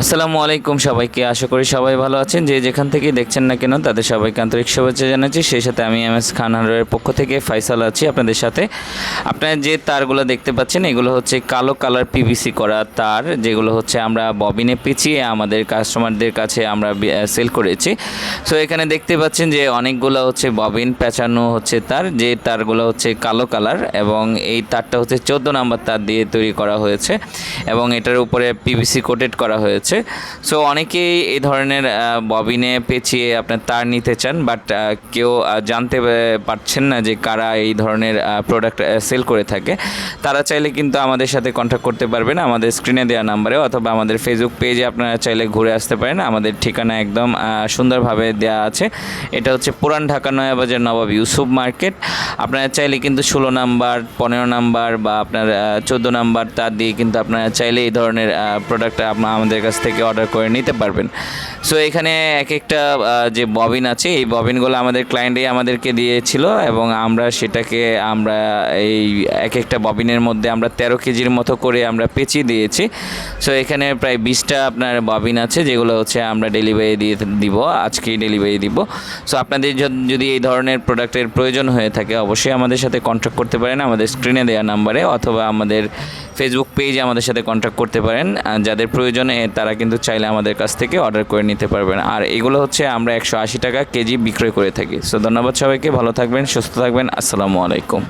আসসালামু আলাইকুম সবাইকে। আশা করি সবাই ভালো আছেন। যে যেখান থেকে দেখছেন না কেন, তাদের সবাইকে আন্তরিক শুভেচ্ছা জানাচ্ছি। সেই সাথে আমি এম এস খান হান্ডারের পক্ষ থেকে ফাইসাল আছি আপনাদের সাথে। আপনারা যে তারগুলো দেখতে পাচ্ছেন, এগুলো হচ্ছে কালো কালার পিভিসি করা তার, যেগুলো হচ্ছে আমরা ববিনে পেঁচিয়ে আমাদের কাস্টমারদের কাছে আমরা সেল করেছি। সো এখানে দেখতে পাচ্ছেন যে অনেকগুলো হচ্ছে ববিন পেঁচানো হচ্ছে তার, যে তারগুলো হচ্ছে কালো কালার এবং এই তারটা হচ্ছে চোদ্দ নাম্বার তার দিয়ে তৈরি করা হয়েছে এবং এটার উপরে পিভিসি কোটেড করা হয়েছে। সো অনেকেই এই ধরনের ববিনে পেঁচিয়ে আপনার তার নিতে চান বাট কেউ জানতে পারছেন না যে কারা এই ধরনের প্রোডাক্ট সেল করে থাকে। তারা চাইলে কিন্তু আমাদের সাথে কন্ট্যাক্ট করতে পারবেন। আমাদের স্ক্রিনে দেওয়া নাম্বারে অথবা আমাদের ফেসবুক পেজে আপনারা চাইলে ঘুরে আসতে পারেন। আমাদের ঠিকানা একদম সুন্দরভাবে দেওয়া আছে। এটা হচ্ছে পুরান ঢাকা নয়াবাজার নবাব ইউসুফ মার্কেট। আপনারা চাইলে কিন্তু ষোলো নাম্বার, পনেরো নাম্বার বা আপনার চোদ্দ নাম্বার তার দিয়ে কিন্তু আপনারা চাইলে এই ধরনের প্রোডাক্ট আমাদের কাছ থেকে অর্ডার করে নিতে পারবেন। সো এখানে এক একটা যে ববিন আছে, এই ববিনগুলো আমাদের ক্লায়েন্টই আমাদেরকে দিয়েছিল এবং আমরা সেটাকে, আমরা এই এক একটা ববিনের মধ্যে আমরা তেরো কেজির মতো করে আমরা পেঁচিয়ে দিয়েছি। সো এখানে প্রায় বিশটা আপনার ববিন আছে, যেগুলো হচ্ছে আমরা ডেলিভারি দিয়ে দিব, আজকেই ডেলিভারি দিব। সো আপনাদের যদি এই ধরনের প্রোডাক্টের প্রয়োজন হয়ে থাকে, অবশ্যই আমাদের সাথে কন্ট্যাক্ট করতে পারেন। আমাদের স্ক্রিনে দেওয়া নাম্বারে অথবা আমাদের ফেসবুক পেজে আমাদের সাথে কন্ট্যাক্ট করতে পারেন। যাদের প্রয়োজনে তারা কিন্তু চাইলে আমাদের কাছ থেকে অর্ডার করে নিতে পারবেন। আর এগুলো হচ্ছে আমরা একশো আশি টাকা কেজি বিক্রয় করে থাকি। সো ধন্যবাদ সবাইকে। ভালো থাকবেন, সুস্থ থাকবেন। আসসালামু আলাইকুম।